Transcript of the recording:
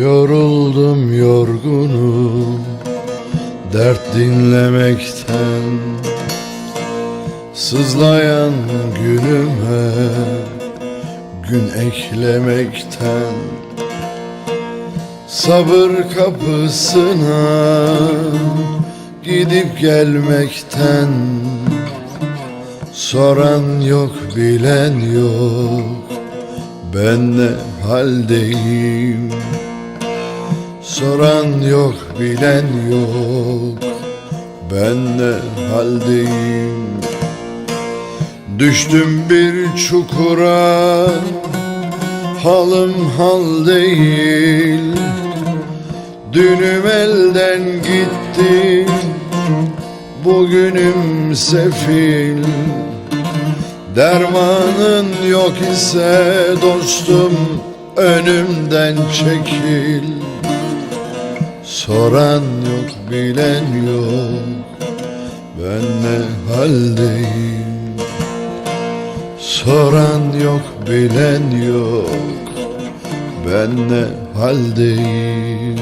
Yoruldum yorgunum Dert dinlemekten Sızlayan günüme Gün eklemekten. Sabır kapısına Gidip gelmekten. Soran yok bilen yok. Ben ne haldeyim Soran yok bilen yok. Ben ne haldeyim. Düştüm bir çukura Halım hal değil. Dünüm elden gitti Bugünüm sefil. Dermanın yok ise dostum Önümden çekil Soran yok bilen yok. Ben ne haldeyim? Soran yok bilen yok. Ben ne haldeyim